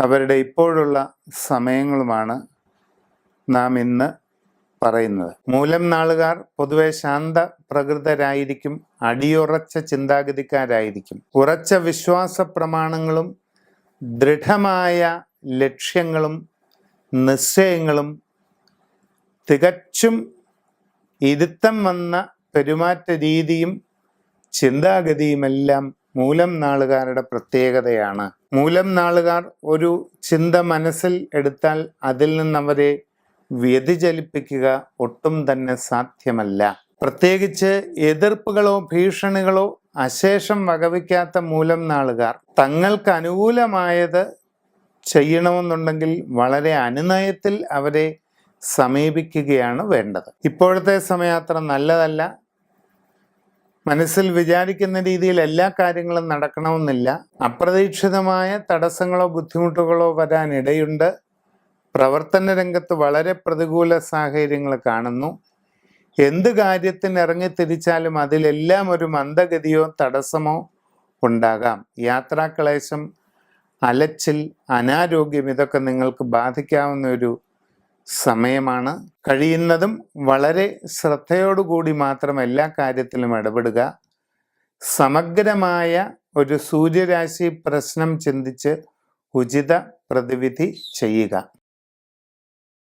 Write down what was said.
അവരുടെ ഇപ്പോഴുള്ള സമയങ്ങളുമാണ് നാം ഇന്ന് പറയുന്നത്. മൂലം നാളുകാർ പൊതുവെ ശാന്ത പ്രകൃതരായിരിക്കും അടിയുറച്ച ചിന്താഗതിക്കാരായിരിക്കും. ഉറച്ച വിശ്വാസ പ്രമാണങ്ങളും ദൃഢമായ ലക്ഷ്യങ്ങളും നിശ്ചയങ്ങളും തികച്ചും ഇരുത്തം വന്ന പെരുമാറ്റ രീതിയും ചിന്താഗതിയുമെല്ലാം മൂലം നാളുകാരുടെ പ്രത്യേകതയാണ്. മൂലം നാളുകാർ ഒരു ചിന്ത മനസ്സിൽ എടുത്താൽ അതിൽ നിന്ന് അവരെ വ്യതിചലിപ്പിക്കുക ഒട്ടും തന്നെ സാധ്യമല്ല. പ്രത്യേകിച്ച് എതിർപ്പുകളോ ഭീഷണികളോ അശേഷം വകവയ്ക്കാത്ത മൂലം നാളുകാർ തങ്ങൾക്ക് അനുകൂലമായത് ചെയ്യണമെന്നുണ്ടെങ്കിൽ വളരെ അനുനയത്തിൽ അവരെ സമീപിക്കുകയാണ് വേണ്ടത്. ഇപ്പോഴത്തെ സമയം അത്ര നല്ലതല്ല മനസ്സിൽ വിചാരിക്കുന്ന രീതിയിൽ എല്ലാ കാര്യങ്ങളും നടക്കണമെന്നില്ല. അപ്രതീക്ഷിതമായ തടസ്സങ്ങളോ ബുദ്ധിമുട്ടുകളോ വരാനിടയുണ്ട്. പ്രവർത്തന രംഗത്ത് വളരെ പ്രതികൂല സാഹചര്യങ്ങൾ കാണുന്നു. എന്ത് കാര്യത്തിന് ഇറങ്ങി തിരിച്ചാലും അതിലെല്ലാം ഒരു മന്ദഗതിയോ തടസ്സമോ ഉണ്ടാകാം. യാത്രാക്ലേശം അലച്ചിൽ അനാരോഗ്യം ഇതൊക്കെ നിങ്ങൾക്ക് ബാധിക്കാവുന്ന ഒരു സമയമാണ്. കഴിയുന്നതും വളരെ ശ്രദ്ധയോടുകൂടി മാത്രം എല്ലാ കാര്യത്തിലും ഇടപെടുക. സമഗ്രമായ ഒരു സൂര്യരാശി പ്രശ്നം ചിന്തിച്ച് ഉചിത പ്രതിവിധി ചെയ്യുക.